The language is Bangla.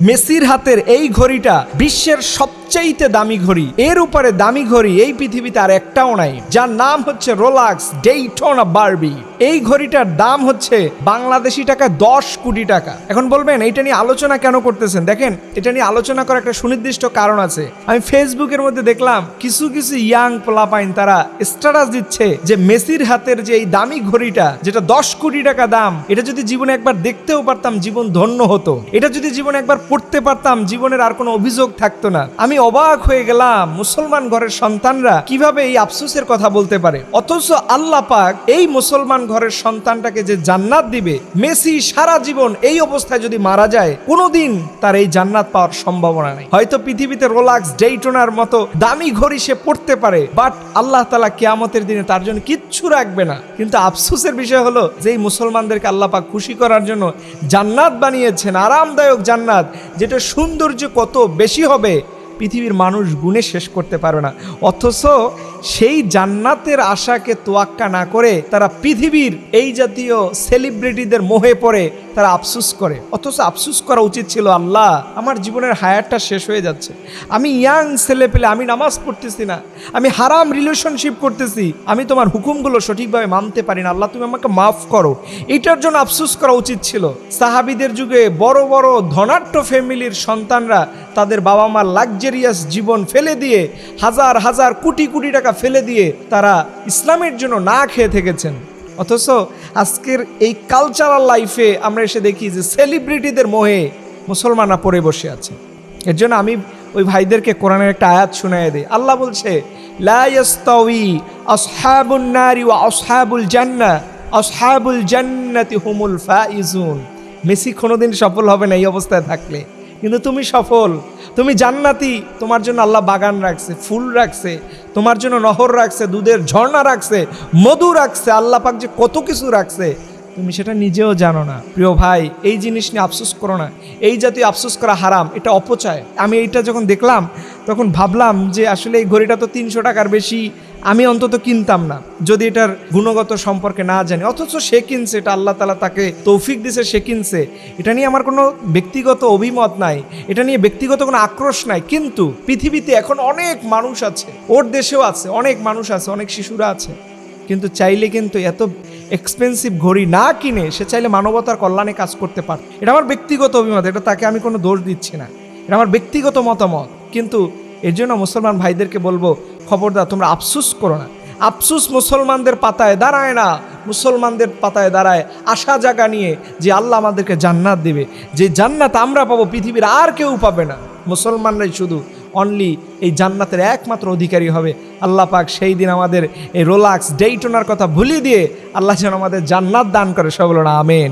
মেসির হাতের এই ঘড়িটা বিশ্বের সবচাইতে দামি ঘড়ি। এর উপরে দামি ঘড়ি এই পৃথিবীতে আর একটাও নাই, যার নাম হচ্ছে রোলাক্স ডেইটনা বারবি এই ঘড়িটার দাম হচ্ছে বাংলাদেশি টাকা দশ কোটি টাকা। এখন বলবেন এটা নিয়ে আলোচনা কেন করতেছেন? দেখেন, এটা নিয়ে আলোচনা করার একটা সুনির্দিষ্ট কারণ আছে। আমি ফেসবুকের মধ্যে দেখলাম, কিছু কিছু ইয়াং পোলাপাইন তারা স্ট্যাটাস দিচ্ছে যে মেসির হাতের যে এই দামি ঘড়িটা, যেটা দশ কোটি টাকা দাম, এটা যদি জীবনে একবার দেখতেও পারতাম, জীবন ধন্য হতো। এটা যদি জীবনে একবার পড়তে পারতাম, জীবনের আর কোনো অভিযোগ থাকতো না। আমি অবাক হয়ে গেলাম, মুসলমান ঘরের সন্তানরা কীভাবে এই আফসোসের কথা বলতে পারে? অথচ আল্লাহ পাক এই মুসলমান ঘরের সন্তানটাকে যে জান্নাত দিবে, মেসি সারা জীবন এই অবস্থায় যদি মারা যায়, কোনোদিন তার এই জান্নাত পাওয়ার সম্ভাবনা নেই। হয়তো পৃথিবীতে রোলাক্স, ডেইটোনার মতো দামি ঘড়ি সে পড়তে পারে, বাট আল্লাহ তালা কেয়ামতের দিনে তার জন্য কিচ্ছু রাখবে না। কিন্তু আফসুসের বিষয় হলো যে এই মুসলমানদেরকে আল্লাহ পাক খুশি করার জন্য জান্নাত বানিয়েছেন, আরামদায়ক জান্নাত, যেটা সৌন্দর্য কত বেশি হবে পৃথিবীর মানুষ গুণে শেষ করতে পারবে না। অথচ সেই জান্নাতের আশাকে তোয়াক্কা না করে তারা পৃথিবীর এই জাতীয় সেলিব্রিটিদের মোহে পড়ে, তারা আফসুস করে। অথচ আফসুস করা উচিত ছিল, আল্লাহ, আমার জীবনের হায়ারটা শেষ হয়ে যাচ্ছে। আমি ইয়াং ছেলে পেলে আমি নামাজ পড়তেছি না, আমি হারাম রিলেশনশিপ করতেছি, আমি তোমার হুকুমগুলো সঠিকভাবে মানতে পারি না। আল্লাহ, তুমি আমাকে মাফ করো। এটার জন্য আফসুস করা উচিত ছিল। সাহাবিদের যুগে বড় বড় ধনাঢ্য ফ্যামিলির সন্তানরা তাদের বাবা মার লাক্সারিয়াস জীবন ফেলে দিয়ে হাজার হাজার কোটি কোটি টাকা ফেলে দিয়ে তারা ইসলামের জন্য না খেয়ে থেকেছেন। অথচ আজকের এই কালচারাল লাইফে আমরা এসে দেখি যে সেলিব্রিটিদের মোহে মুসলমানরা পড়ে বসে আছে। এর জন্য আমি ওই ভাইদেরকে কোরআনের একটা আয়াত শুনাই দিই। আল্লাহ বলছে জান্নাতি হুমুল ফাইজুন। মেসি কোনোদিন সফল হবে না এই অবস্থায় থাকলে। কিন্তু তুমি সফল। তুমি জান্নাতি। তোমার জন্য আল্লাহ বাগান রাখছে, ফুল রাখছে, তোমার জন্য নহর রাখছে, দুধের ঝর্ণা রাখছে, মধু রাখছে, আল্লাহ পাক যে কত কিছু রাখছে, তুমি সেটা নিজেও জানো না। প্রিয় ভাই, এই জিনিস নিয়ে আফসোস করো না। এই জাতীয় আফসোস করা হারাম, এটা অপচয়। আমি এইটা যখন দেখলাম, তখন ভাবলাম যে আসলে এই ঘড়িটা তো তিনশো টাকার বেশি আমি অন্তত কিনতাম না। যদি এটার গুণগত সম্পর্কে না জানি, অথচ সে কিনছে, এটা আল্লাহ তালা তাকে তৌফিক দিছে সে কিনছে। এটা নিয়ে আমার কোনো ব্যক্তিগত অভিমত নাই, এটা নিয়ে ব্যক্তিগত কোনো আক্রোশ নাই। কিন্তু পৃথিবীতে এখন অনেক মানুষ আছে, ওর দেশেও আছে, অনেক মানুষ আছে, অনেক শিশুরা আছে। কিন্তু চাইলে কিন্তু এত এক্সপেন্সিভ ঘড়ি না কিনে সে চাইলে মানবতার কল্যাণে কাজ করতে পারে এটা আমার ব্যক্তিগত অভিমত, এটা তাকে আমি কোনো দোষ দিচ্ছি না। এটা আমার ব্যক্তিগত মতামত। কিন্তু এর জন্য মুসলমান ভাইদেরকে বলব খবরদার, তোমরা আফসুস করো না। আফসুস মুসলমানদের পাতায় দাঁড়ায় না। মুসলমানদের পাতায় দাঁড়ায় আশা জাগা নিয়ে যে আল্লাহ আমাদেরকে জান্নাত দেবে। যে জান্নাত আমরা পাবো, পৃথিবীর আর কেউ পাবে না। মুসলমানরাই শুধু অনলি এই জান্নাতের একমাত্র অধিকারী হবে। আল্লাহ পাক সেই দিন আমাদের এই রোলাক্স ডেইটনার কথা ভুলিয়ে দিয়ে আল্লাহ যেন আমাদের জান্নাত দান করে। সব বলো না আমেন।